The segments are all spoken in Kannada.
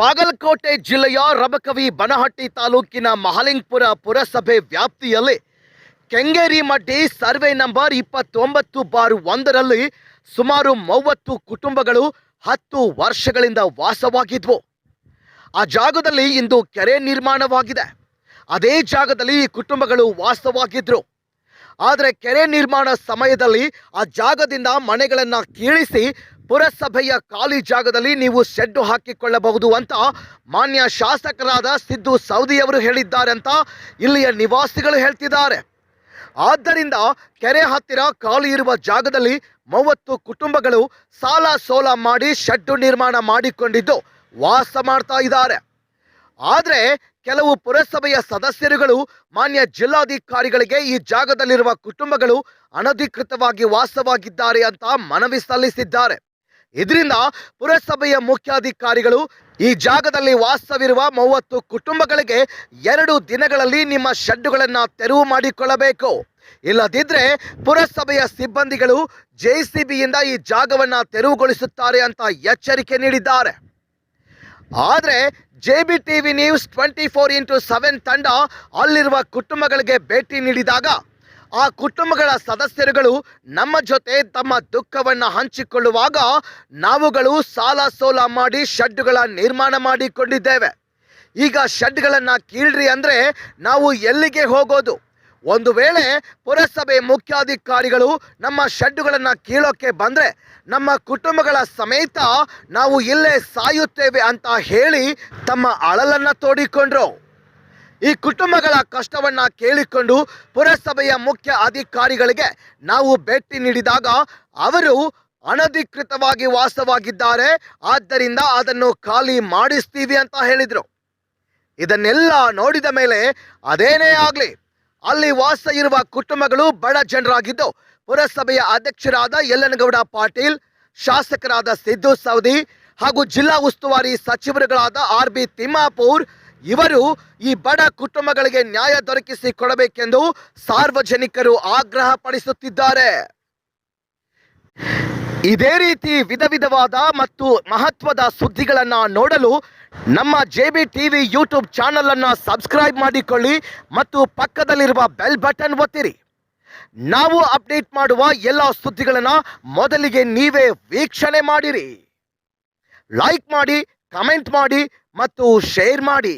ಬಾಗಲಕೋಟೆ ಜಿಲ್ಲೆಯ ರಬಕವಿ ಬನಹಟ್ಟಿ ತಾಲೂಕಿನ ಮಹಲಿಂಗ್ಪುರ ಪುರಸಭೆ ವ್ಯಾಪ್ತಿಯಲ್ಲಿ ಕೆಂಗೇರಿ ಮಡ್ಡಿ ಸರ್ವೆ ನಂಬರ್ ಇಪ್ಪತ್ತೊಂಬತ್ತು ಬಾರು ಒಂದರಲ್ಲಿ ಸುಮಾರು ಮೂವತ್ತು ಕುಟುಂಬಗಳು ಹತ್ತು ವರ್ಷಗಳಿಂದ ವಾಸವಾಗಿದ್ವು. ಆ ಜಾಗದಲ್ಲಿ ಇಂದು ಕೆರೆ ನಿರ್ಮಾಣವಾಗಿದೆ. ಅದೇ ಜಾಗದಲ್ಲಿ ಈ ಕುಟುಂಬಗಳು ವಾಸವಾಗಿದ್ರು. ಆದರೆ ಕೆರೆ ನಿರ್ಮಾಣ ಸಮಯದಲ್ಲಿ ಆ ಜಾಗದಿಂದ ಮನೆಗಳನ್ನು ಕೀಳಿಸಿ ಪುರಸಭೆಯ ಖಾಲಿ ಜಾಗದಲ್ಲಿ ನೀವು ಶೆಡ್ಡು ಹಾಕಿಕೊಳ್ಳಬಹುದು ಅಂತ ಮಾನ್ಯ ಶಾಸಕರಾದ ಸಿದ್ದು ಸೌದಿಯವರು ಹೇಳಿದ್ದಾರೆ ಅಂತ ಇಲ್ಲಿಯ ನಿವಾಸಿಗಳು ಹೇಳ್ತಿದ್ದಾರೆ. ಆದ್ದರಿಂದ ಕೆರೆ ಹತ್ತಿರ ಖಾಲಿ ಇರುವ ಜಾಗದಲ್ಲಿ ಮೂವತ್ತು ಕುಟುಂಬಗಳು ಸಾಲ ಸೋಲ ಮಾಡಿ ಶೆಡ್ಡು ನಿರ್ಮಾಣ ಮಾಡಿಕೊಂಡಿದ್ದು ವಾಸ ಮಾಡ್ತಾ ಇದ್ದಾರೆ. ಆದರೆ ಕೆಲವು ಪುರಸಭೆಯ ಸದಸ್ಯರುಗಳು, ಮಾನ್ಯ ಜಿಲ್ಲಾಧಿಕಾರಿಗಳಿಗೆ ಈ ಜಾಗದಲ್ಲಿರುವ ಕುಟುಂಬಗಳು ಅನಧಿಕೃತವಾಗಿ ವಾಸವಾಗಿದ್ದಾರೆ ಅಂತ ಮನವಿ ಸಲ್ಲಿಸಿದ್ದಾರೆ. ಇದರಿಂದ ಪುರಸಭೆಯ ಮುಖ್ಯಾಧಿಕಾರಿಗಳು ಈ ಜಾಗದಲ್ಲಿ ವಾಸವಿರುವ ಮೂವತ್ತು ಕುಟುಂಬಗಳಿಗೆ ಎರಡು ದಿನಗಳಲ್ಲಿ ನಿಮ್ಮ ಶೆಡ್ಡುಗಳನ್ನು ತೆರವು ಮಾಡಿಕೊಳ್ಳಬೇಕು. ಇಲ್ಲದಿದ್ದರೆ ಪುರಸಭೆಯ ಸಿಬ್ಬಂದಿಗಳು ಜೆಸಿಬಿಯಿಂದ ಈ ಜಾಗವನ್ನು ತೆರವುಗೊಳಿಸುತ್ತಾರೆ ಅಂತ ಎಚ್ಚರಿಕೆ ನೀಡಿದ್ದಾರೆ. ಆದರೆ J B T V news twenty four into seven ತಂಡ ಅಲ್ಲಿರುವ ಕುಟುಂಬಗಳಿಗೆ ಭೇಟಿ ನೀಡಿದಾಗ ಆ ಕುಟುಂಬಗಳ ಸದಸ್ಯರುಗಳು ನಮ್ಮ ಜೊತೆ ತಮ್ಮ ದುಃಖವನ್ನು ಹಂಚಿಕೊಳ್ಳುವಾಗ ನಾವುಗಳು ಸಾಲ ಸೋಲ ಮಾಡಿ ಶೆಡ್ಡುಗಳ ನಿರ್ಮಾಣ ಮಾಡಿಕೊಂಡಿದ್ದೇವೆ. ಈಗ ಶೆಡ್ಗಳನ್ನು ಕೀಳ್ರಿ ಅಂದರೆ ನಾವು ಎಲ್ಲಿಗೆ ಹೋಗೋದು? ಒಂದು ವೇಳೆ ಪುರಸಭೆ ಮುಖ್ಯಾಧಿಕಾರಿಗಳು ನಮ್ಮ ಶೆಡ್ಡುಗಳನ್ನು ಕೀಳೋಕ್ಕೆ ಬಂದರೆ ನಮ್ಮ ಕುಟುಂಬಗಳ ಸಮೇತ ನಾವು ಇಲ್ಲೇ ಸಾಯುತ್ತೇವೆ ಅಂತ ಹೇಳಿ ತಮ್ಮ ಅಳಲನ್ನು ತೋಡಿಕೊಂಡ್ರು. ಈ ಕುಟುಂಬಗಳ ಕಷ್ಟವನ್ನು ಕೇಳಿಕೊಂಡು ಪುರಸಭೆಯ ಮುಖ್ಯ ಅಧಿಕಾರಿಗಳಿಗೆ ನಾವು ಭೇಟಿ ನೀಡಿದಾಗ ಅವರು ಅನಧಿಕೃತವಾಗಿ ವಾಸವಾಗಿದ್ದಾರೆ. ಆದ್ದರಿಂದ ಅದನ್ನು ಖಾಲಿ ಮಾಡಿಸ್ತೀವಿ ಅಂತ ಹೇಳಿದರು. ಇದನ್ನೆಲ್ಲ ನೋಡಿದ ಮೇಲೆ ಅದೇನೇ ಆಗಲಿ, ಅಲ್ಲಿ ವಾಸ ಇರುವ ಕುಟುಂಬಗಳು ಬಡ ಜನರಾಗಿದ್ದು ಪುರಸಭೆಯ ಅಧ್ಯಕ್ಷರಾದ ಯಲ್ಲನಗೌಡ ಪಾಟೀಲ್, ಶಾಸಕರಾದ ಸಿದ್ದು ಸೌದಿ ಹಾಗೂ ಜಿಲ್ಲಾ ಉಸ್ತುವಾರಿ ಸಚಿವರುಗಳಾದ ಆರ್ ಬಿ ತಿಮ್ಮಾಪುರ್ ಇವರು ಈ ಬಡ ಕುಟುಂಬಗಳಿಗೆ ನ್ಯಾಯ ದೊರಕಿಸಿ ಕೊಡಬೇಕೆಂದು ಸಾರ್ವಜನಿಕರು ಆಗ್ರಹ ಪಡಿಸುತ್ತಿದ್ದಾರೆ. ಇದೇ ರೀತಿ ವಿಧ ವಿಧವಾದ ಮತ್ತು ಮಹತ್ವದ ಸುದ್ದಿಗಳನ್ನು ನೋಡಲು ನಮ್ಮ J B T V YouTube ಚಾನಲನ್ನು ಸಬ್ಸ್ಕ್ರೈಬ್ ಮಾಡಿಕೊಳ್ಳಿ ಮತ್ತು ಪಕ್ಕದಲ್ಲಿರುವ ಬೆಲ್ ಬಟನ್ ಒತ್ತಿರಿ. ನಾವು ಅಪ್ಡೇಟ್ ಮಾಡುವ ಎಲ್ಲ ಸುದ್ದಿಗಳನ್ನು ಮೊದಲಿಗೆ ನೀವೇ ವೀಕ್ಷಣೆ ಮಾಡಿರಿ. ಲೈಕ್ ಮಾಡಿ, ಕಮೆಂಟ್ ಮಾಡಿ ಮತ್ತು ಶೇರ್ ಮಾಡಿ.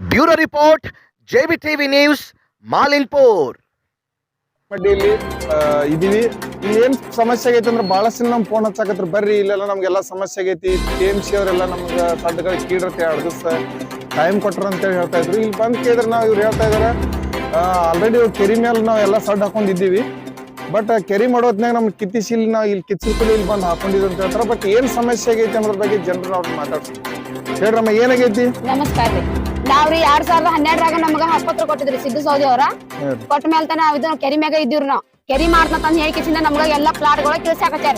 Bureau report J B T V news Malinpur ಮಡ್ಡಿಯಲ್ಲಿ ಆ, ಇದೀವಿ. ಇಲ್ಲಿ ಏನ್ ಸಮಸ್ಯೆ ಆಗೈತಿ ಅಂದ್ರೆ ಬಹಳಷ್ಟು ನಮ್ ಫೋನ್ ಹಚ್ಚಾಕತ್ರ. ಬರ್ರಿ ಇಲ್ಲೆಲ್ಲ ನಮ್ಗೆಲ್ಲ ಸಮಸ್ಯೆ ಆಗೈತಿ. ಕೆ ಎಂ ಸಿ ಅವರೆಲ್ಲ ನಮ್ಗೆ ಸಡ್ಗಳ ಕೀಡ್ರತೆ ಎರಡು ದಿವಸ. ಟೈಮ್ ಕೊಟ್ರ ಅಂತೇಳಿ ಹೇಳ್ತಾ ಇದ್ರು. ಇಲ್ಲಿ ಬಂದ್ ಕೇಳಿದ್ರೆ ನಾವು ಇವ್ರು ಹೇಳ್ತಾ ಇದಾರೆ. ಆಲ್ರೆಡಿ ಕೆರಿ ಮೇಲೆ ನಾವು ಎಲ್ಲ ಸಡ್ ಹಾಕೊಂಡಿದ್ದೀವಿ. ಬಟ್ ಕೆರಿ ಮಾಡೋದ್ನಾಗ ನಮ್ ಕಿತ್ತಿಸಿಲ್ ನಾವು ಇಲ್ಲಿ ಕಿತ್ತಿಸಿಲ್ ಇಲ್ಲಿ ಬಂದು ಹಾಕೊಂಡಿದ್ರು ಅಂತ ಹೇಳ್ತಾರೆ. ಬಟ್ ಏನ್ ಸಮಸ್ಯೆ ಆಗೈತಿ ಅನ್ನೋದ್ರ ಬಗ್ಗೆ ಜನರು ಅವ್ರು ಮಾತಾಡ್ತೀವಿ ಹೇಳ್ರಮ್ಮ ಏನಾಗೈತಿ ನಮಸ್ಕಾರ ನಾವ್ರಿ ಎರಡ್ ಸಾವಿರದ ಹನ್ನೆರಡರಾಗ ನಮಗ ಆಸ್ಪತ್ರೆ ಕೊಟ್ಟಿದ್ರಿ ಸಿದ್ದು ಸೌದಿ ಅವ್ರ. ಕೊಟ್ಟ ಮೇಲೆ ತಾನ ಇದನ್ನ ಕೆರಿ ಮ್ಯಾಗ ಇದ್ದೀವ್ರಿ ನಾವ್. ಕೆರಿ ಮಾಡ್ತಂತ ಹೇಳಿಕೆಸಿಂದ ನಮ್ಗ ಎಲ್ಲಾ ಪ್ಲಾಟ್ಗಳ ತಿಳಿಸಾಕತ್ಯಾರ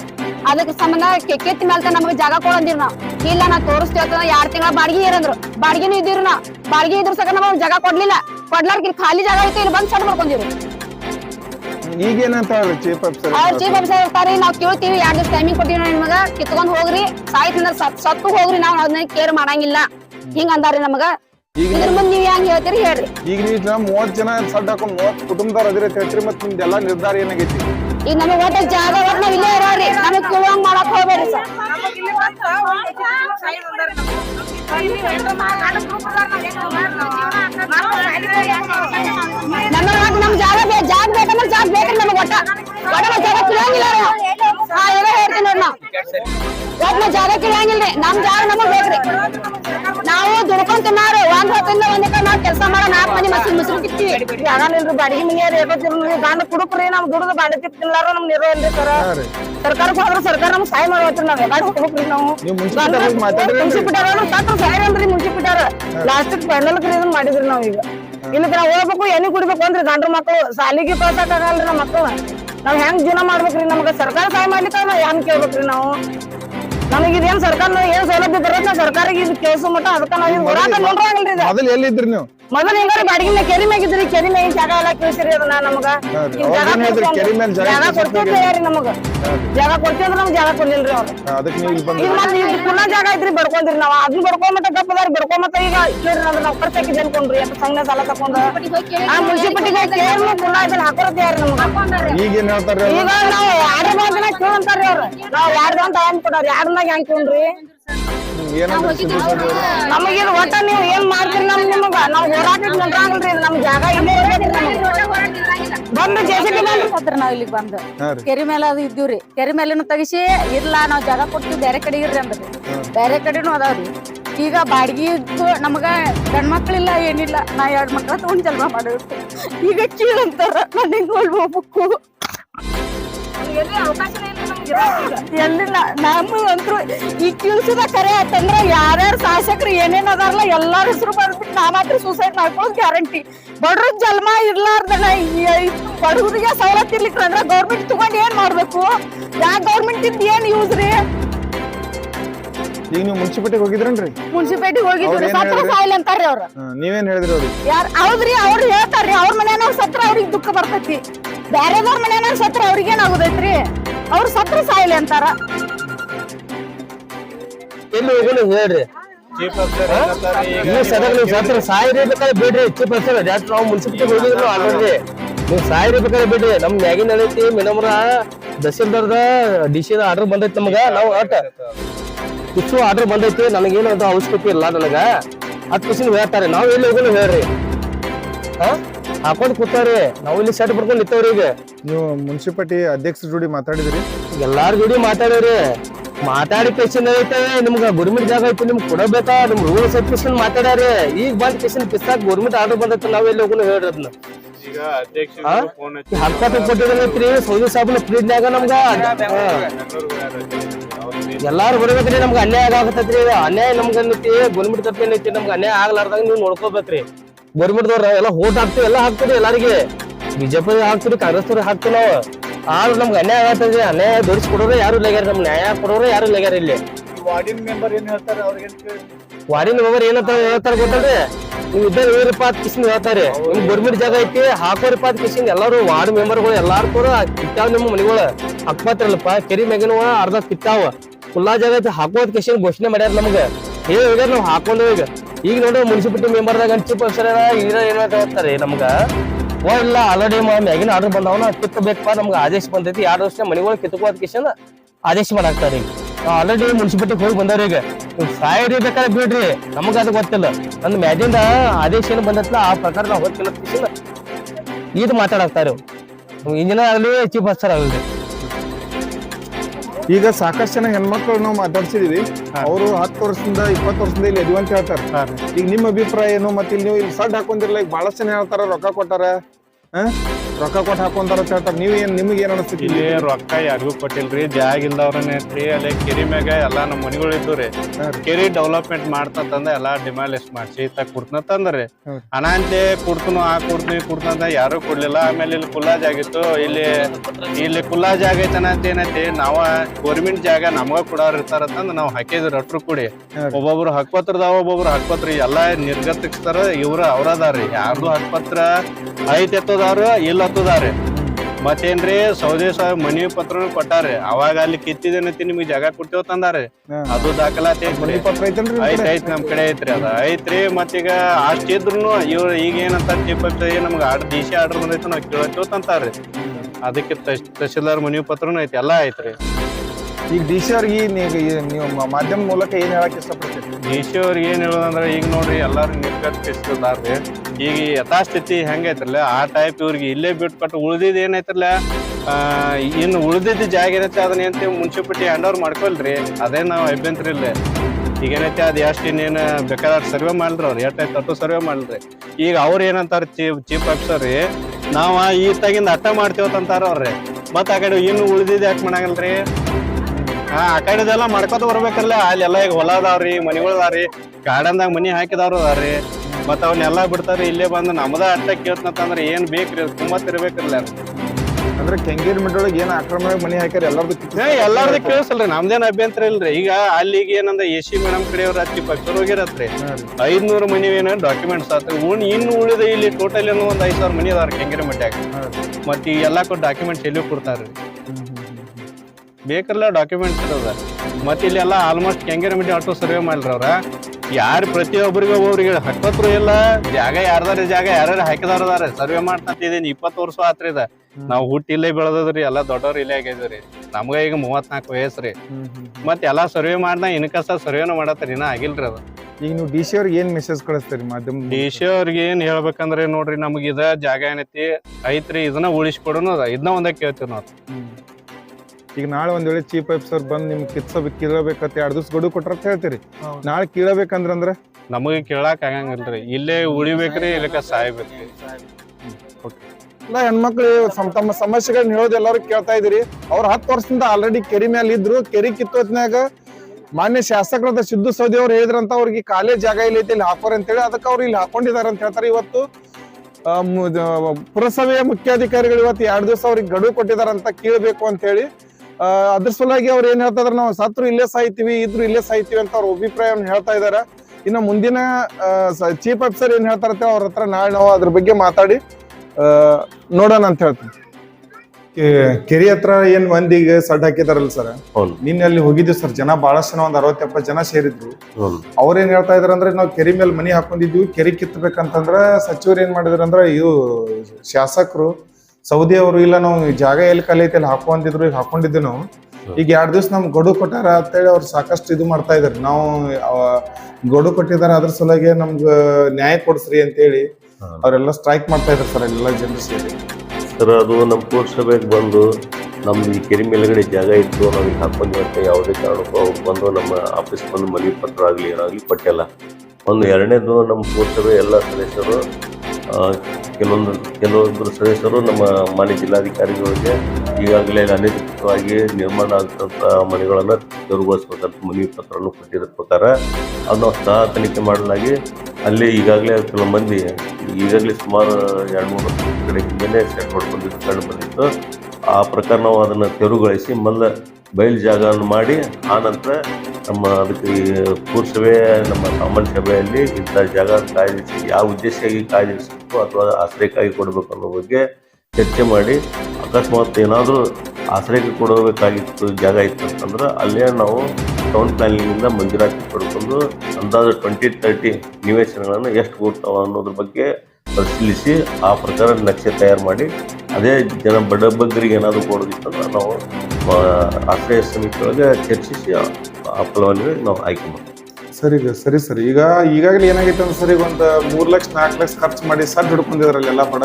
ಅದಕ್ಕೆ ಸಂಬಂಧ ಕೆ- ಕೆತ್ತಿ ಮೇಲೆ ನಮಗ ಜಾಗ ಕೊಡಂದಿರ್ ನಾವ್. ಇಲ್ಲ ನಾ ತೋರಿಸ್ತೇವ ಎರಡ್ ತಿಂಗಳ ಬಾಡಿಗೆ ಇರಂದ್ರು. ಬಾಡಿಗೆನೂ ಇದ್ದೀವ್ರಿ ನಾವ್. ಬಾಡಿಗೆ ಇದ್ರ ಸಕ ನಮಗ್ ಜಾಗ ಕೊಡ್ಲಿಲ್ಲ. ಕೊಡ್ಲಾರ್ಕ ಖಾಲಿ ಜಾಗ ಐತಿ ಇಲ್ಲಿ ಬಂದ್ ಸಡ್ ಮಾಡ್ಕೊಂಡಿವ್ರಿ ಚೀಫ್ ಆಫೀಸರ್ ಅವ್ರ ಚೀಫ್ ಆಫೀಸರ್ ಇರ್ತಾರಿ ನಾವ್ ಕೇಳ್ತೀವಿ ಎರಡ್ ದಿವಸ ಟೈಮಿಂಗ್ ಕೊಟ್ಟಿವಿ ನಿಮಗ. ಕಿತ್ಕೊಂಡ್ ಹೋಗ್ರಿ ಸಾಯ್ತಿಂದ್ರ ಸತ್ ಸತ್ತು ಹೋಗ್ರಿ ನಾವ್ ಅದನ್ನ ಕೇರ್ ಮಾಡಂಗಿಲ್ಲ. ಹಿಂಗ ಅಂದಾರಿ ನಮಗ. ಈಗ ನೀವ್ ಹೆಂಗ್ ಹೇಳ್ತೀರಿ? ಹೇಳ್ರಿ. ಈಗ ನೀವು ಮೂವತ್ ಜನ ಸಡ್ ಹಾಕೊಂಡ್ ಮೂವತ್ ಕುಟುಂಬದವ್ರು ಅದಿರ ಹೇಳ್ತೀರಿ ಮತ್ತೆ ನಿಮ್ದೆಲ್ಲ ನಿರ್ಧಾರ ಏನಾಗೈತಿ? ಈಗ ನಮಗ್ ಒಟ್ಟ ಜಾಗ ಒಟ್ಟ ನಾವ್ ಇಲ್ಲೇ ಇರೋರಿ ನಮಗ್ ಕೇಳುವಂಗ್ ಮಾಡಕ್ ಹೋಗ್ಬೇಡ್ರಿ ಸರ್. ನಮಗ್ ನಮ್ ಜಾಗ ಬೇ ಜಾಗ ಬೇಕಂದ್ರೆ ಜಾಗ ಬೇಕ್ರಿ ನಮಗ್ ಒಟ್ಟ. ಒಟ್ಟ ಜಾಗ ಕೇಳಂಗಿಲ್ಲ ಹಾ ಏನೋ ಹೇಳ್ತೀನಿ ನೋಡ್ ನಾವ್. ಒಟ್ಟ ನಾವ್ ಜಾಗ ಕೇಳಂಗಿಲ್ರಿ ನಮ್ ಜಾಗ ನಮಗ್ ಬೇಕ್ರಿ. ನಾವು ದುಡ್ಕೊಂಡ್ ತಿನ್ನಾರು. ಒಂದ್ ಹೊತ್ತಿಂದ ಒಂದಕ್ಕ ನಾವ್ ಕೆಲಸ ಮಾಡೋ ನಾಲ್ಕು ಮಂದಿ ಮಸಿ ಮುಸುರು ಕಿತ್ತೀವಿ ಆಗಲಿಲ್ರಿ ಬಾಡಿಗೆ ಮನೆಯವ್ರು ಯಾಕಂದ್ರೆ ಗಂಡ ಕುಡುಕ್ರಿ ನಮ್ ದುಡ್ದು ಬಾಡಿ ತಿನ್ನಲಾರ ನಮ್ ನಿರೋ ಇಲ್ರಿ ಸರ್. ಹಾ ರೀ. ಸರ್ಕಾರಕ್ಕೆ ಹೋದ್ರೆ ಸರ್ಕಾರ ನಮ್ಗೆ ಸಹಾಯ ಮಾಡ್ಬೇಕ್ರಿ ನಾವ್. ಎಲ್ಲಾರು ಹುಡುಕ್ರಿ ನಾವು? ಮುನ್ಸಿಪಿಟಾರ ಸತ್ರ ಸಹಾಯ ಅಂದ್ರಿ ಮುನ್ಸಿಪಿಟಾರ ಲಾಸ್ಟಿಕ್ ಫೈನಲ್ ಇದನ್ನ ಮಾಡಿದ್ರಿ ನಾವ್ ಈಗ. ಇಲ್ಲಿ ನಾವ್ ಹೋಗ್ಬೇಕು ಎಣ್ಣೆ ಕುಡಿಬೇಕು ಅಂದ್ರೆ ಗಂಡ್ರ ಮಕ್ಕಳು ಸಾಲಿಗೆ ಕಳ್ಸಕ್ ಆಗಲ್ರಿ ನಮ್ಮ ಮಕ್ಕಳು ನಾವ್ ಹೆಂಗ್ ಜೀವನ ಮಾಡ್ಬೇಕ್ರಿ? ನಮ್ಗೆ ಸರ್ಕಾರ ಸಹಾಯ ಮಾಡ್ಲಿಕ್ಕ ನಾವ್ ಹೆಂಗ್ ಕೇಳ್ಬೇಕ್ರಿ ನಾವು? ನಮಗ್ ಇದೇನ್ ಸರ್ಕಾರ ಏನ್ ಸೌಲಭ್ಯ ಬರೋದ್ ನಾವ್ ಸರ್ಕಾರಿಗೆ ಇದು ಕೆಲಸ ಮಟ್ಟ ಅದಕ್ಕ ನಾವ್ ಹೋರಾಟ ನೋಡ್ರಂಗಿಲ್ರಿ ಮೊದಲು ಎಲ್ಲಿದ್ರಿ ನೀವು? ಮೊದಲ ಹಿಂಗಾರಿ ಬಾಡಿಗೆ ಕೆರಿ ಮ್ಯಾಗ ಇದ್ರಿ ಕೆರಿ ಮ್ಯಾಗಿನ ಜಾಗ ಎಲ್ಲ ಕೇಳ್ತೀರಿ ಅದನ್ನ ನಮಗ. ಜಾಗ ಕೊಡ್ತೀರಿ ನಮಗ. ಜಾಗ ಕೊಡ್ತೀವಿ ನಮ್ಗೆ ಜಾಗ ಕೊಡ್ಲಿಲ್ರಿ ಅವ್ರು. ಈಗ ಪುನಃ ಜಾಗ ಐತ್ರಿ ಬಡ್ಕೊಂಡ್ರಿ ನಾವ್. ಅದನ್ನ ಬಡ್ಕೊಂಬತ್ತ ಗಪ್ಪದಾರಿ ಬಡ್ಕೊಂಬತ್ತ ಈಗ ಕೇಳ್ರಿ ಅಂದ್ರೆ ನಾವ್ ಖರ್ಚು ಹಾಕಿದ್ ಅನ್ಕೊಂಡ್ರಿ ಅಂತ ಸಂಘ ಸಾಲ ತಕೊಂಡ. ಆ ಮುನ್ಸಿಪಾಲಿಟಿಗೆ ಕೇಳಿ ಪುನಃ ಇದನ್ನ ಹಾಕೋರತ್ತೆ ಯಾರು ನಮಗ. ಈಗ ನಾವು ಯಾರ ದಿನ ಕೇಳಂತಾರ್ರಿ ಅವ್ರು. ನಾವ್ ಎರಡು ಅಂತ ಅನ್ಕೊಡ್ರಿ ಕೊಡೋರು ಎರಡನಾಗ ಹೆಂಗ್ ಕೇಳ್ರಿ? ನಮಗಿದು ಒಟ್ಟ ನೀವು ಏನ್ ಮಾಡ್ತೀರಿ ನಮ್ ನಿಮಗ? ನಾವ್ ಹೋರಾಟಕ್ಕೆ ನಿಂತ್ರಂಗಿಲ್ರಿ ಇದು ನಮ್ ಜಾಗ ಇಲ್ಲೇ. ಬಂದು ಜೆಸಿಬಿ ಬಂದು ಸತ್ರ ನಾವ್ ಇಲ್ಲಿಗೆ ಬಂದು. ಕೆರೆ ಮೇಲೆ ಅದು ಇದ್ದೀವ್ರಿ ಕೆರೆ ಮೇಲೆನು ತೆಗಿಸಿ ಇಲ್ಲ ನಾವ್ ಜಾಗ ಕೊಟ್ಟು ಬೇರೆ ಕಡೆ ಇರ್ರಿ ಅಂದ್ರಿ. ಬೇರೆ ಕಡೆನು ಅದಾವ್ರಿ ಈಗ ಬಾಡ್ಗಿ ಇದ್ದು ನಮಗ ಗಂಡ್ಮಕ್ಳಿಲ್ಲ ಏನಿಲ್ಲ. ನಾ ಎರಡ್ ಮಕ್ಳ ತಗೊಂಡ್ ಜಲ್ಮ ಮಾಡಿರ್ತೀನಿ ಈಗ ಕೀಳಂತಾರ ನಾನು ಹಿಂಗ್ ಹೋಗ್ಬೇಕು? ಎಲ್ಲಿಲ್ಲ ನಮಗಂತೂ ಈ ಕಿಲ್ಸದ ಕರೆ ಆತಂದ್ರ ಯಾರ್ಯಾರ ಶಾಸಕರು ಏನೇನ್ ಅದಾರಲ್ಲ ಎಲ್ಲಾರ ಹೆಸರು ಬರ್ಬಿಟ್ಟು ನಾ ಮಾತ್ರ ಸೂಸೈಡ್ ಮಾಡ್ಕೊಳ್ಳೋದು ಗ್ಯಾರಂಟಿ ಬಡ್ರ ಜನ್ಮ ಇರ್ಲಾರ್ದನ ಬಡವರಿಗೆ ಸವಲತ್ತು ಇರ್ಲಿಕ್ಕೆ ಅಂದ್ರೆ ಗೌರ್ಮೆಂಟ್ ತಗೊಂಡ್ ಏನ್ ಮಾಡ್ಬೇಕು? ಯಾ ಗೌರ್ಮೆಂಟ್ ಇಂದ ಏನ್ ಯೂಸ್ ರೀ? ಈಗ ನೀವು ಮುನ್ಸಿಪಾಲಿಟಿಗೆ ಹೋಗಿದ್ರನ್ರಿ? ಮುನ್ಸಿಪಾಲಿಟಿಗೆ ಹೋಗಿದ್ರು ಸತ್ರ? ಸಾಯಿಲ್ ಅಂತಾರ್ರಿ ಅವ್ರು. ನೀವೇನ್ ಹೇಳಿದ್ರಿ ಅವ್ರಿಗೆ? ಯಾರ್ ಹೌದ್ರಿ ಅವ್ರು ಹೇಳ್ತಾರ್ರಿ ಅವ್ರ ಮನ್ಯಾನವ್ರ ಸತ್ರ ಅವ್ರಿಗೆ ದುಃಖ ಬರ್ತೈತಿ. ಬ್ಯಾರೆದವ್ರ ಮನ್ಯಾನವ್ರ ಸತ್ರ ಅವ್ರಿಗೇನ್ ಆಗುದೈತ್ರಿ? ಅವ್ರ ಸತ್ರ ಸಾಯಿಲೆ ಅಂತಾರ. ಎಲ್ಲಿ ಹೋಗೋಣ ಹೇಳ್ರಿ. ನೀವು ಸದಾ ನೀವು ಸತ್ರ ಸಾಯಿರಿ ಬೇಕಾದ್ರೆ ಬಿಡ್ರಿ. ಚೀಫ್ ಅಫ್ಸರ್ ಡೈರೆಕ್ಟ್ ನಾವು ಮುನ್ಸಿಪಾಲಿಟಿ ಹೋಗಿದ್ರು ಆಲ್ರೆಡಿ ನೀವು ಸಾಯಿರಿ ಬೇಕಾದ್ರೆ ಬಿಡ್ರಿ. ನಮ್ ಮ್ಯಾಗಿನ ಏನೈತಿ ಮೇಡಮ್ರ ತಹಸೀಲ್ದಾರ್ದ ಡಿ ಸಿ ಆರ್ಡರ್ ಬಂದೈತಿ ನಮಗ. ನಾವು ಒಟ್ಟ ಕುಚ್ಚು ಆರ್ಡರ್ ಬಂದೈತಿ. ನನಗೇನು ಅದು ಅವಶ್ಯಕತೆ ಇಲ್ಲ ನನಗ. ಹತ್ತು ಪರ್ಸೆಂಟ್ ಹೇಳ್ತಾರೆ. ನಾವು ಎಲ್ಲಿ ಹೋಗಲು ಹೇಳ್ರಿ. ಹಾ? ಹಾಕೊಂಡ್ ಕೂತಾರಿ ನಾವು ಇಲ್ಲಿ ಸೆಟ್ ಬಿಡ್ಕೊಂಡ್ ನಿಂತವ್ರಿ ಈಗ. ನೀವು ಮುನ್ಸಿಪಾಲಿಟಿ ಅಧ್ಯಕ್ಷ ಜೋಡಿ ಮಾತಾಡಿದ್ರಿ? ಎಲ್ಲಾರ ಜೋಡಿ ಮಾತಾಡೋರಿ. ಮಾತಾಡಿ ಕೇಸಿನ್ ಐತೆ ನಿಮ್ಗ ಗೌರ್ಮೆಂಟ್ ಜಾಗ ಐತಿ ನಿಮ್ಗೆ ಕೊಡಬೇಕಾ ನಿಮ್ ರೂಲ್ಸ್ ಕೇಸಿನ್ ಮಾತಾಡ್ಯಾರಿ ಈಗ ಬಂದ್ ಕೇಸಿನ್ ಕಿಸ್ತಾಕ್ ಗೌರ್ಮೆಂಟ್ ಆರ್ಡರ್ ಬಂದೈತಿ ನಾವ್ ಎಲ್ಲಿ ಹೋಗೋಣ ಹೇಳ್ರಿ ಅದನ್ನ ಕೊಟ್ಟಿದ್ರಿ ಸೌದಿ ಸಾಬನ ನಮ್ಗ. ಎಲ್ಲಾರು ಬರ್ಬೇಕ್ರಿ ನಮ್ಗೆ ಅನ್ಯಾಯ ಆಗತ್ತೈತ್ರಿ ಅನ್ಯಾಯ ನಮ್ಗೆ ಏನೈತಿ ಗೌರ್ಮೆಂಟ್ ತಪ್ಪೇನೈತಿ ನಮ್ಗೆ ನಮ್ಗ ಅನ್ಯಾಯ ಆಗ್ಲಾರ್ದಾಗ ನೀವು ನೋಡ್ಕೋಬೇಕ್ರಿ. ಗೌರ್ಮೆಂಟ್ ದವ್ರ ಎಲ್ಲ ಓಟ್ ಹಾಕ್ತಿವಿ ಎಲ್ಲ ಹಾಕ್ತೀರಿ ಎಲ್ಲಾರಿಗೆ. ಬಿಜೆಪಿ ಹಾಕ್ತಿರಿ ಕಾಂಗ್ರೆಸ್ ನಾವು ಆದ್ರೆ ನಮ್ಗೆ ಅನ್ಯಾಯ ಆಗ್ತದೆ ಅನ್ಯಾಯ ದೊಡ್ಸ್ ಕೊಡೋರು ಯಾರು ಲೆಗ್ಯಾರ ನಮ್ಗೆ. ನ್ಯಾಯ ಕೊಡೋರು ಯಾರು ಲೆಗ್ಯಾರ ಇಲ್ಲಿ. ವಾರ್ಡಿನ ಮೆಂಬರ್ ಏನ್ ಹೇಳ್ತಾರೆ ಅವ್ರಿಗೆ ವಾರಿನ ಮೆಂಬರ್ ಏನಂತ ಹೇಳ್ತಾರೆ ಗೊತ್ತಲ್ರಿ? ನೀವು ಇದ್ದ ಇವ್ರಪ್ಪ ಕಿಸಿನ್ ಹೇಳ್ತಾರೆ. ನಿಮ್ ಗೌರ್ಮೆಂಟ್ ಜಾಗ ಐತಿ ಹಾಕೋರಿಪ್ಪ ಅಂತ ಕಿಸಿನ ಎಲ್ಲರೂ ವಾರ್ಡ್ ಮೆಂಬರ್ಗಳು ಎಲ್ಲಾರು ಕೂಡ ಕಿತ್ತಾವ ನಿಮ್ಮ ಮನೆಗಳು. ಅಕ್ಕಪತ್ರಲ್ಲಪ್ಪ ಕೆರಿ ಮ್ಯಾಗಿನವ ಅರ್ಧ ಕಿತ್ತಾವ. ಕುಲ್ಲಾ ಜಾಗ ಐತಿ ಹಾಕೋದ್ ಕಿಶನ್ ಘೋಷಣೆ ಮಾಡ್ಯಾರ ನಮ್ಗೆ. ಏನ್ ಹೋಗ್ಯಾರ ನಾವ್ ಹಾಕೊಂಡು ಈಗ ಈಗ ನೋಡೋ ಮುನ್ಸಿಪಾಲಿಟಿ ಮೆಂಬರ್ದಾಗ ಅಫ್ಸರ್ ಏನ ಏನ್ ಹೇಳ್ತಾರೆ ನಮ್ಗ? ಓ, ಇಲ್ಲ ಆಲ್ರೆಡಿ ಮ್ಯಾಗಿನ ಆರ್ಡರ್ ಬಂದವನ ಕಿತ್ತಬೇಕಪ್ಪ, ನಮ್ಗೆ ಆದೇಶ ಬಂದೈತಿ. ಎರಡು ವರ್ಷ ಮನೆಗಳು ಕಿತ್ಕೋದ ಕಿಶನ್ ಆದೇಶ ಮಾಡಾಕ್ತಾರ. ಈಗ ಆಲ್ರೆಡಿ ಮುನ್ಸಿಪಾಲಿಟಿ ಹೋಗಿ ಬಂದವ್ರಿ ಈಗ. ಸಾಯರಿ ಬೇಕಾದ್ರೆ ಬಿಡ್ರಿ. ನಮ್ಗೆ ಅದು ಗೊತ್ತಿಲ್ಲ. ನನ್ನ ಮ್ಯಾಜಿಂದ ಆದೇಶ ಏನು ಬಂದೈತಲ್ಲ ಆ ಪ್ರಕಾರ ನಾವು ಹೋಗ್ತಿಲ್ಲ ಇದು ಮಾತಾಡಾಕ್ತಾರೆ ಇಂಜಿನಿಯರ್ ಆಗಲಿ ಚೀಫ್ ಆಫೀಸರ್ ಆಗಲಿ. ಈಗ ಸಾಕಷ್ಟು ಜನ ಹೆಣ್ಮಕ್ಳು ನಾವು ಮಾತಾಡ್ಸಿದೀವಿ. ಅವರು ಹತ್ತು ವರ್ಷದಿಂದ ಇಪ್ಪತ್ತು ವರ್ಷದಿಂದ ಇಲ್ಲಿ ಅಂತ ಹೇಳ್ತಾರೆ. ಈಗ ನಿಮ್ಮ ಅಭಿಪ್ರಾಯ ಏನು? ಮತ್ತೆ ಇಲ್ಲಿ ನೀವು ಇಲ್ಲಿ ಸಡ್ ಹಾಕೊಂಡಿರಲ್ಲ ಈಗ ಬಹಳಷ್ಟು ಜನ ಹೇಳ್ತಾರ ರೊಕ್ಕ ಕೊಟ್ಟಾರ? ರೊಕ್ಕ ಕೊಟ್ಟು ಹಾಕೊಂತಾರ ಹೇಳ್ತಾರೆ ನೀವು ಏನ್ ನಿಮ್ಗೆ ಏನ್ ಅನಿಸ್ತೈತಿ ಇಲ್ಲಿ ರೊಕ್ಕ ಯಾರಿಗೂ ಕೊಟ್ಟಿಲ್ರಿ ಜಾಗ ಇಲ್ದವ್ರನ್ನ ಐತ್ರಿ ಅಲ್ಲಿ ಕೆರಿ ಮ್ಯಾಗ ಎಲ್ಲಾ ನಮ್ಮ ಮನಿಗಳು ಇದ್ದು ರೀ. ಕೆರಿ ಡೆವಲಪ್ಮೆಂಟ್ ಮಾಡ್ತಂದ ಎಲ್ಲಾ ಡಿಮಾಲಿಶ್ ಮಾಡ್ಸಿ ಇತ್ತ ಕುಡ್ತನ ತಂದ್ರಿ ಹ್ಮ್. ಹಣ ಅಂತೆ ಕುಡ್ತನು ಆ ಕುಡ್ತೀವಿ ಕುಡ್ತಂದ ಯಾರು ಕೊಡ್ಲಿಲ್ಲ. ಆಮೇಲೆ ಇಲ್ಲಿ ಕುಲ್ಲಾ ಜಾಗ ಇತ್ತು ಇಲ್ಲಿ ಇಲ್ಲಿ ಕುಲ್ಲಾ ಜಾಗ ಐತನ ಅಂತ ಏನೈತಿ ನಾವ ಗೌರ್ಮೆಂಟ್ ಜಾಗ ನಮಗ ಕೊಡೋರ್ ಇರ್ತಾರಂತಂದ್ ನಾವ್ ಹಾಕಿದ್ವಿ ರಟ್ರು ಕೂಡಿ. ಒಬ್ಬೊಬ್ರು ಹಕ್ಪತ್ರದಾವ ಒಬ್ಬೊಬ್ರು ಹಕ್ಪತ್ರ ಎಲ್ಲಾ ನಿರ್ಗತಿಸ್ತಾರ ಇವ್ರ ಅವ್ರದಾರ್ರಿ. ಯಾರ್ದು ಹಕ್ಪತ್ರ ಐತೆತ್ತದಾರು ಇಲ್ಲ ಹತ್ತದಾರಿ ಮತ್ತೇನ್ರಿ ಸೌದೆ ಸಾಹೇಬ್ ಮನಿ ಪತ್ರ ಕೊಟ್ಟಾರಿ. ಅವಾಗ ಅಲ್ಲಿ ಕಿತ್ತಿದೇನೈತಿ ನಿಮ್ಗೆ ಜಾಗ ಕೊಡ್ತೇವ ತಂದಾರಿ. ಅದು ದಾಖಲಾತಿ ಐತ್ರಿ. ಐತ್? ಐತ್ ನಮ್ ಕಡೆ ಐತ್ರಿ ಅದ. ಐತ್ರಿ ಮತ್ತೀಗ ಅಷ್ಟ ಇದ್ರು ಇವ್ರ ಈಗ ಏನಂತ ಚೀಫ್ ನಮ್ಗೆ ಆರ್ಡರ್ ಡಿ ಸಿ ಆರ್ಡರ್ ಬಂದೈತೆ ನಾವು ಕೇಳತ್ತೇವ್ ತಂತಾರ್ರಿ. ಅದಕ್ಕೆ ತಹಶ್- ತಹಶೀಲ್ದಾರ್ ಮನಿ ಪತ್ರನು ಐತಿ ಎಲ್ಲಾ ಐತ್ರಿ. ಈಗ ಡಿ ಸಿ ಅವ್ರಿಗೆ ನೀವು ಮಾಧ್ಯಮ ಮೂಲಕ ಏನ್ ಹೇಳಕ್ ಇಷ್ಟಪಡ್ತೀರಿ? ಡಿ ಸಿ ಅವ್ರಿಗೆ ಏನ್ ಹೇಳೋದಂದ್ರೆ, ಈಗ ನೋಡ್ರಿ ಎಲ್ಲಾರು ನಿರ್ಗತಿಸ್ತಿದಾರ್ರಿ ಈಗ ಯಥಾಸ್ಥಿತಿ ಹೆಂಗೈತ್ರಲ್ಲ? ಆ ಟೈಪ್ ಇವ್ರಿಗೆ ಇಲ್ಲೇ ಬಿಟ್ಟು ಉಳಿದಿದ್ದು ಆ, ಇನ್ನು ಉಳ್ದಿದ್ದ ಜಾಗ ಏನೈತೆ ಅದನ್ನ ಏನಂತ ಮುನ್ಸಿಪಾಲಿಟಿ ಹ್ಯಾಂಡ್ ಓವರ್ ಮಾಡ್ಕೊಳ್ರಿ ಅದೇ ನಾವು ಅಭ್ಯಂತರ ಇಲ್ಲ. ಈಗ ಏನೈತೆ ಅದು ಎಷ್ಟು ಇನ್ನೇನು ಬೇಕಾದ್ರೆ ಸರ್ವೆ ಮಾಡ್ರಿ ಅವ್ರು. ಎಷ್ಟೈತೆ ಅಟ್ಟು ಸರ್ವೆ ಮಾಡ್ರಿ ಈಗ ಅವ್ರು ಏನಂತಾರೆ ಚೀಫ್ ಚೀಫ್ ಆಫೀಸರ್ ರೀ, ನಾವು ಈ ತಗಿಂದ ಅಟ್ಟ ಮಾಡ್ತೇವತ್ತಂತಾರ ಅವ್ರಿ ಮತ್ತ ಆ ಕಡೆ ಇನ್ನು ಉಳಿದಿದ್ದು ಯಾಕೆ ಮಾಡಂಗಲ್ರಿ? ಹಾ ಆ ಕಡೆದೆಲ್ಲ ಮಾಡ್ಕೊತ ಬರ್ಬೇಕಲ್ಲ ಅಲ್ಲೆಲ್ಲ ಈಗ ಹೊಲ ಅದಾವ್ರಿ ಮನಿಗಳು ಅದಾವ್ರಿ ಗಾರ್ಡನ್ದಾಗ ಮನಿ ಹಾಕಿದವ್ರು ಅದಾವ್ರಿ ಮತ್ತ ಅವನ್ನೆಲ್ಲ ಬಿಡ್ತಾರ ಇಲ್ಲೇ ಬಂದು ನಮ್ದ ಅಟ್ಟ ಕೇಳ್ತಂತಂದ್ರ ಏನ್ ಬೇಕ್ರಿ ಅದು ತುಂಬಾ ತಿರ್ಬೇಕ್ರಲ್ಲ ಅಂದ್ರೆ ಕೆಂಗೇರಿ ಮಟ್ಟೊಳಗೆ ಏನ್ ಆಕ್ರಮಣ ಮನಿ ಹಾಕ್ಯಾರ ಎಲ್ಲಾರ್ದು ಕಿತ್ತು- ಏ ಎಲ್ಲಾರ್ದು ಕೇಳಿಸಲ್ರಿ ನಮ್ದೇನ್ ಅಭ್ಯಂತರ ಇಲ್ರಿ. ಈಗ ಅಲ್ಲಿಗೆ ಏನಂದ್ರೆ ಎ ಸಿ ಮೇಡಮ್ ಕಡೆಯವ್ರ ಹತ್ತಿ ಪಕ್ಷರು ಹೋಗಿರತ್ರಿ. ಹಾ ರೀ. ಐದ್ನೂರು ಮನಿ ಏನ ಡಾಕ್ಯುಮೆಂಟ್ಸ್ ಆತ್ರಿ. ಉಣ್ ಇನ್ನು ಉಳಿದ ಇಲ್ಲಿ ಟೋಟಲ್ ಏನೋ ಒಂದ್ ಐದ್ ಸಾವಿರ ಮನಿ ಅದಾರ ಕೆಂಗೇರಿ ಮಟ್ಯಾಗ ಹಾ ರೀ. ಮತ್ ಈ ಎಲ್ಲಾ ಕೊಟ್ಟು ಡಾಕ್ಯುಮೆಂಟ್ಸ್ ಎಲ್ಲಿ ಕೊಡ್ತಾರ್ರಿ? ಬೇಕಲ್ಲ ಡಾಕ್ಯುಮೆಂಟ್ಸ್ ಇರೋದ ಮತ್ತೆ ಇಲ್ಲೆಲ್ಲ ಆಲ್ಮೋಸ್ಟ್ ಕೆಂಗೇರಿ ಮಟ್ಟಿ ಆಟೋ ಸರ್ವೆ ಮಾಡ್ರಿ ಅವ್ರ. ಯಾರು ಪ್ರತಿಯೊಬ್ಬರಿಗೆ ಒಬ್ಬರಿಗೆ ಹಕ್ಕತ್ರು ಇಲ್ಲ ಜಾಗ ಯಾರ್ದಾರ ಜಾಗ ಯಾರ್ಯಾರು ಹಾಕಿದಾರದಾರ ಸರ್ವೆ ಮಾಡ್ತಂತಿದೀನಿ ಇಪ್ಪತ್ತು ವರ್ಷ ಆತ್ರಿ ಇದ. ನಾವು ಹುಟ್ಟಿ ಇಲ್ಲೇ ಬೆಳೆದದ್ರಿ ಎಲ್ಲ ದೊಡ್ಡವ್ರು ಇಲ್ಲೇ ಆಗಿದ್ರಿ ನಮ್ಗ ಈಗ ಮೂವತ್ನಾಲ್ಕು ವಯಸ್ಸ್ರಿ. ಮತ್ ಎಲ್ಲಾ ಸರ್ವೆ ಮಾಡ್ದ ಇನ್ಕಸ ಸರ್ವೆನ ಮಾಡತ್ರಿ ಇನ್ನ ಆಗಿಲ್ರಿ ಅದು. ಈಗ ನೀವು ಡಿ ಸಿ ಅವ್ರಿಗೆ ಏನ್ ಮೆಸೇಜ್ ಕಳಿಸ್ತೀರಿ ಮಾಧ್ಯಮ ಡಿ ಸಿ ಅವ್ರಿಗೆ ಏನ್ ಹೇಳ್ಬೇಕಂದ್ರೆ ನೋಡ್ರಿ ನಮ್ಗಿದ ಇದ ಜಾಗ ಏನೈತಿ ಐತ್ರಿ ಇದನ್ನ ಉಳಿಸ್ಕೊಡೋನು ಅದ. ಇದನ್ನ ಒಂದೇ ಕೇಳ್ತೀವಿ ನಾವು. ಈಗ ನಾಳೆ ಒಂದ್ ವೇಳೆ ಚೀಫ್ ಸರ್ ಬಂದು ನಿಮ್ಗೆ ಕಿತ್ಸಬೇಕು ಕೀಳಬೇಕಂತ ಎರಡು ದಿವ್ಸ ಗಡು ಕೊಟ್ರ ಅಂತ ಹೇಳ್ತೀರಿ. ನಾಳೆ ಕೀಳಬೇಕಂದ್ರಂದ್ರೆ? ನಮಗೆ ಕೇಳಕ್ ಆಗಂಗಿಲ್ರಿ. ಇಲ್ಲೇ ಉಳಿಬೇಕ್ರಿ ಇಲ್ಲಕ ಸಾಯ್ಬೇಕ್ರಿ. ಇಲ್ಲ ಹೆಣ್ಮಕ್ಳು ಸಮ್- ತಮ್ಮ ಸಮಸ್ಯೆಗಳನ್ನ ಹೇಳೋದು ಎಲ್ಲರೂ ಕೇಳ್ತಾ ಇದೀರಿ ಅವ್ರು ಹತ್ತು ವರ್ಷದಿಂದ ಆಲ್ರೆಡಿ ಕೆರಿ ಮೇಲೆ ಇದ್ರು ಕೆರಿ ಕಿತ್ತೋತ್ನಾಗ ಮಾನ್ಯ ಶಾಸಕರಾದ ಸಿದ್ದು ಸೌದಿ ಅವ್ರು ಹೇಳಿದ್ರಂತ ಅವ್ರಿಗೆ ಕಾಲೇಜ್ ಜಾಗ ಇಲ್ಲಿ ಐತಿ ಇಲ್ಲಿ ಹಾಕೋರ್ ಅಂತೇಳಿ ಅದಕ್ಕೆ ಅವ್ರು ಇಲ್ಲಿ ಹಾಕೊಂಡಿದ್ದಾರೆ ಅಂತ ಹೇಳ್ತಾರೆ. ಇವತ್ತು ಪುರಸಭೆಯ ಮುಖ್ಯಾಧಿಕಾರಿಗಳು ಇವತ್ತು ಎರಡು ದಿವಸ ಅವ್ರಿಗೆ ಗಡುವು ಅಂತ ಕೇಳಬೇಕು ಅಂತ ಹೇಳಿ ಅದ್ರ ಸಲುವಾಗಿ ಅವ್ರು ಏನ್ ಹೇಳ್ತಾ ಇದಾರೆ ನಾವು ಸತ್ರು ಇಲ್ಲೇ ಸಾಯ್ತೀವಿ ಇದ್ರು ಇಲ್ಲೇ ಸಾಯ್ತೀವಿ ಅಂತ ಅವ್ರ ಅಭಿಪ್ರಾಯವನ್ನು ಹೇಳ್ತಾ ಇದಾರೆ ಇನ್ನು ಮುಂದಿನ ಚೀಫ್ ಆಫೀಸರ್ ಏನ್ ಹೇಳ್ತಾರಂತೆ ಅವ್ರ ಹತ್ರ ನಾಳೆ ನಾವು ಅದ್ರ ಬಗ್ಗೆ ಮಾತಾಡಿ ನೋಡೋಣ ಅಂತ ಹೇಳ್ತೀನಿ ಕೆ- ಕೆರೆ ಹತ್ರ ಏನ್ ಮಂದಿಗೆ ಸಡ್ ಹಾಕಿದಾರಲ್ಲ ಸರ್ ಹೌದು. ನಿನ್ನೆ ಅಲ್ಲಿ ಹೋಗಿದ್ವಿ ಸರ್ ಜನ ಬಹಳಷ್ಟು ಜನ ಒಂದ್ ಅರವತ್ತು ಎಪ್ಪತ್ತು ಜನ ಸೇರಿದ್ರು. ಅವ್ರೇನ್ ಹೇಳ್ತಾ ಇದಾರೆ ಅಂದ್ರೆ ನಾವು ಕೆರೆ ಮೇಲೆ ಮನಿ ಹಾಕೊಂಡಿದ್ವಿ ಕೆರೆ ಕಿತ್ತಬೇಕಂತಂದ್ರ ಸಚಿವರು ಏನ್ ಮಾಡಿದ್ರು ಅಂದ್ರೆ ಇವು ಶಾಸಕರು ಸೌದಿ ಅವರು ಇಲ್ಲ ನಾವು ಈ ಜಾಗ ಎಲ್ಲಿ ಖಾಲಿ ಐತಿ ಅಲ್ಲಿ ಹಾಕೊಂಡಿದ್ರು ಈಗ ಹಾಕೊಂಡಿದ್ದೆ ನಾವು ಈಗ ಎರಡು ದಿವ್ಸ ನಮ್ಗೆ ಗಡು ಕೊಟ್ಟಾರ ಅಂತೇಳಿ ಅವ್ರು ಸಾಕಷ್ಟು ಇದು ಮಾಡ್ತಾ ಇದಾರೆ ನಾವು ಗಡು ಕೊಟ್ಟಿದ್ದಾರೆ ಅದ್ರ ಸಲುವಾಗಿ ನಮ್ಗೆ ನ್ಯಾಯ ಕೊಡ್ಸ್ರಿ ಅಂತೇಳಿ ಹೇಳಿ ಅವರೆಲ್ಲ ಸ್ಟ್ರೈಕ್ ಮಾಡ್ತಾ ಇದಾರೆ ಸರ್ ಎಲ್ಲ ಜನರು ಸೇರಿ. ಸರ್ ಅದು ನಮ್ಮ ಪುರಸಭೆಗೆ ಬಂದು ನಮ್ದು ಈ ಕೆರೆ ಮೇಲ್ಗಡೆ ಜಾಗ ಇತ್ತು ನಾವು ಇಲ್ಲಿ ಹಾಕೊಂಡ್ವಿ ಅಂತ ಯಾವುದೇ ಕಾರಣಕ್ಕೂ ಅವ್ರು ಬಂದು ನಮ್ಮ ಆಫೀಸ್ ಬಂದು ಮನವಿ ಪತ್ರ ಆಗಲಿ ಏನಾಗಲಿ ಕೊಟ್ಟಿಲ್ಲ. ಒಂದು ಎರಡನೇದು ನಮ್ಮ ಪುರಸಭೆ ಎಲ್ಲ ಸದಸ್ಯರು ಕೆಲವೊಂದು ಕೆಲವೊಬ್ಬರು ಸದಸ್ಯರು ನಮ್ಮ ಮಾನ್ಯ ಜಿಲ್ಲಾಧಿಕಾರಿಗಳಿಗೆ ಈಗಾಗಲೇ ಅನಧಿಕೃತವಾಗಿ ನಿರ್ಮಾಣ ಆಗ್ತಂಥ ಮನೆಗಳನ್ನು ತೆರವುಗೊಳಿಸ್ಬೇಕಂತ ಮನವಿ ಪತ್ರವನ್ನು ಕೊಟ್ಟಿರೋ ಪ್ರಕಾರ ಅದನ್ನು ಸಹ ತನಿಖೆ ಮಾಡಲಾಗಿ ಅಲ್ಲಿ ಈಗಾಗಲೇ ಕೆಲವು ಮಂದಿ, ಈಗಾಗಲೇ ಸುಮಾರು ಎರಡು ಮೂರು ಕಡೆ ಹಿಂದೆ ಸೆಟ್ ಮಾಡ್ಕೊಂಡಿದ್ದು ಕಂಡು ಬಂದಿತ್ತು. ಆ ಪ್ರಕಾರ ನಾವು ಅದನ್ನು ತೆರವುಗೊಳಿಸಿ, ಮೊದಲ ಬಯಲು ಜಾಗವನ್ನು ಮಾಡಿ, ಆ ನಂತರ ನಮ್ಮ ಅದಕ್ಕೆ ಪುರಸಭೆ ನಮ್ಮ ಸಾಮಾನ್ಯ ಸಭೆಯಲ್ಲಿ ಇಂಥ ಜಾಗ ಕಾಯ್ದಿರಿಸಿ, ಯಾವ ಉದ್ದೇಶಕ್ಕಾಗಿ ಕಾಯ್ದಿರಿಸಬೇಕು ಅಥವಾ ಆಶ್ರಯಕ್ಕಾಗಿ ಕೊಡಬೇಕು ಅನ್ನೋ ಬಗ್ಗೆ ಚರ್ಚೆ ಮಾಡಿ, ಅಕಸ್ಮಾತ್ ಏನಾದರೂ ಆಶ್ರಯಕ್ಕೆ ಕೊಡಬೇಕಾಗಿತ್ತು ಜಾಗ ಇತ್ತು ಅಂತಂದ್ರೆ ಅಲ್ಲೇ ನಾವು ಟೌನ್ ಪ್ಲಾನಿಂಗಿಂದ ಮಂಜೂರಾತಿ ಪಡ್ಕೊಂಡು, ಅಂದಾಜು ಟ್ವೆಂಟಿ ತರ್ಟಿ ನಿವೇಶನಗಳನ್ನು ಎಷ್ಟು ಕೊಡ್ತಾವೆ ಅನ್ನೋದ್ರ ಬಗ್ಗೆ ಪರಿಶೀಲಿಸಿ ಆ ಪ್ರಕಾರ ನಕ್ಷೆ ತಯಾರು ಮಾಡಿ, ಅದೇ ಜನ ಬಡಬಗ್ಗರಿಗೆ ಏನಾದರೂ ಕೊಡೋದಿತ್ತಂದ್ರೆ ನಾವು ಆಶ್ರಯ ಸಮಿತಿಯೊಳಗೆ ಚರ್ಚಿಸಿ ಆ- ಫಲವನ್ನು ನಾವು ಆಯ್ಕೆ ಮಾಡ್ತೀವಿ. ಸರಿ ಸರಿ ಸರಿ. ಈಗ, ಈಗಾಗಲೇ ಏನಾಗಿತ್ತು ಅಂದ್ರೆ ಸರ್, ಈಗ ಒಂದು ಮೂರು ಲಕ್ಷ, ನಾಲ್ಕು ಲಕ್ಷ ಖರ್ಚು ಮಾಡಿ ಸರ್ ಹಿಡ್ಕೊಂಡಿದ್ರಲ್ಲ ಎಲ್ಲ ಬಡ